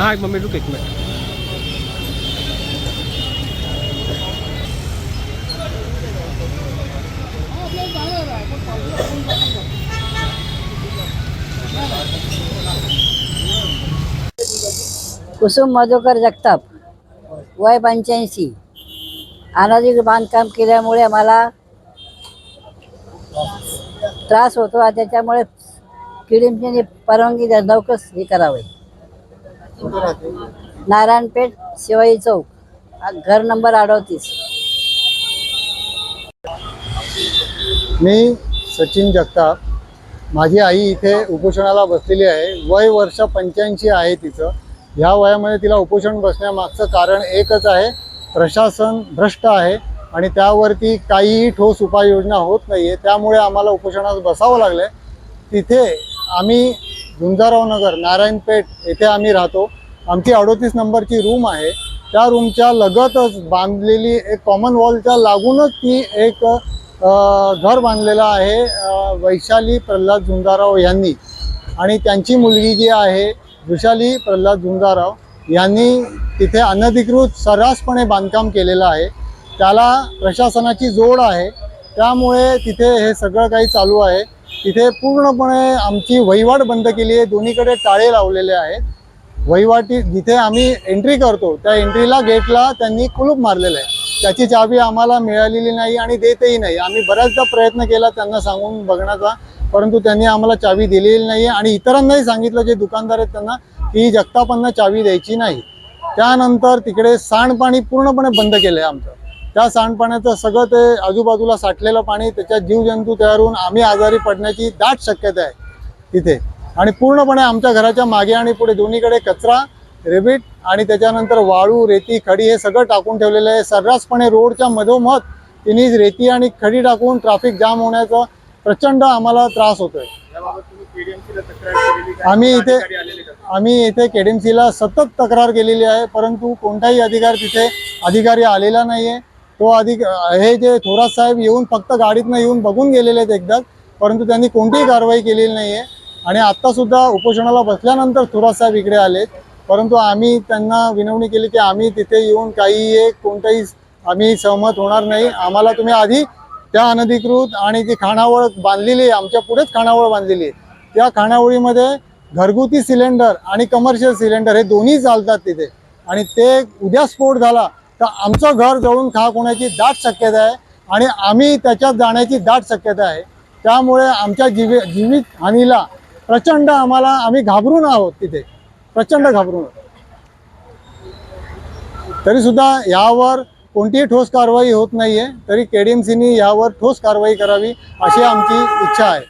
हां एक मम्मी रुक एक मिनिट कुसुम मधुकर जगताप वय पंच्याऐंशी. अनाधिक बांधकाम केल्यामुळे मला त्रास होतो त्याच्यामुळे किडीमची परवानगी द्या लवकर हे करावे. नारायणपेठ शिवाई चौक. घर नंबर अडतीस. मी सचिन जगताप. माझी आई इथे उपोषणाला बसलेली आहे. वय वर्ष पंच्याऐंशी आहे तिचं. ह्या वयामध्ये तिला उपोषण बसण्यामागचं कारण एकच आहे. प्रशासन भ्रष्ट आहे आणि त्यावरती काहीही ठोस उपाययोजना होत नाही आहे त्यामुळे आम्हाला उपोषणात बसावं लागलं आहे तिथे आम्ही झुंजाराव नगर नारायणपेठ येथे आम्ही राहतो. आमची अडोतीस नंबरची रूम आहे. त्या रूमच्या लगतच बांधलेली एक कॉमन वॉलच्या लागूनच ती एक घर बांधलेलं आहे वैशाली प्रल्हाद झुंजाराव यांनी. आणि त्यांची मुलगी जी आहे विशाली प्रल्हाद झुंजाराव यांनी तिथे अनधिकृत सर्रासपणे बांधकाम केलेलं आहे. त्याला प्रशासनाची जोड आहे. त्यामुळे तिथे हे सगळं काही चालू आहे. तिथे पूर्णपणे आमची वहिवाट बंद केली आहे. दोन्हीकडे टाळे लावलेले आहेत. वहिवाटी जिथे आम्ही एंट्री करतो त्या एंट्रीला गेटला त्यांनी कुलूप मारलेलं आहे. त्याची चावी आम्हाला मिळालेली नाही आणि देतही नाही. आम्ही बऱ्याचदा प्रयत्न केला त्यांना सांगून बघण्याचा परंतु त्यांनी आम्हाला चावी दिलेली नाही आणि इतरांनाही सांगितलं जे दुकानदार आहेत त्यांना की जगतापांना चावी द्यायची नाही. त्यानंतर तिकडे सांडपाणी पूर्णपणे बंद केलं आहे आमचं. त्या सांडपाण्याचं सगळं ते आजूबाजूला साठलेलं पाणी त्याच्यात जीवजंतू तयार होऊन आम्ही आजारी पडण्याची दाट शक्यता आहे तिथे. आणि पूर्णपणे आमच्या घराच्या मागे आणि पुढे दोन्हीकडे कचरा रेबीट आणि त्याच्यानंतर वाळू रेती खडी हे सगळं टाकून ठेवलेलं आहे. सर्रासपणे रोडच्या मधोमध तिन्ही रेती आणि खडी टाकून ट्रॅफिक जाम होण्याचा प्रचंड आम्हाला त्रास होतोय. आम्ही इथे आम्ही इथे केडीएमसीला सतत तक्रार केलेली आहे परंतु कोणताही अधिकार तिथे अधिकारी आलेला नाही आहे तो अधिक हे जे थोरात साहेब येऊन फक्त गाडीतनं येऊन बघून गेलेले आहेत एकदाच परंतु त्यांनी कोणतीही कारवाई केलेली नाही आहे आणि आत्तासुद्धा उपोषणाला बसल्यानंतर थोरात साहेब इकडे आलेत. परंतु आम्ही त्यांना विनवणी केली की आम्ही तिथे येऊन काही एक कोणताही आम्ही सहमत होणार नाही. आम्हाला तुम्ही आधी त्या अनधिकृत आणि जी खानावळ बांधलेली आहे आमच्या पुढेच खानावळ बांधलेली आहे. त्या खाणावळीमध्ये घरगुती सिलेंडर आणि कमर्शियल सिलेंडर हे दोन्ही चालतात तिथे. आणि ते उद्या स्फोट झाला तर आमचं घर जळून खाक होण्याची दाट शक्यता आहे आणि आम्ही त्याच्यात जाण्याची दाट शक्यता आहे. त्यामुळे आमच्या जीवी जीवित हानीला प्रचंड आम्हाला आम्ही घाबरून आहोत तिथे. प्रचंड घाबरून आहोत. तरीसुद्धा यावर कोणतीही ठोस कारवाई होत नाही आहे तरी के डीम सीनी यावर ठोस कारवाई करावी अशी आमची इच्छा आहे.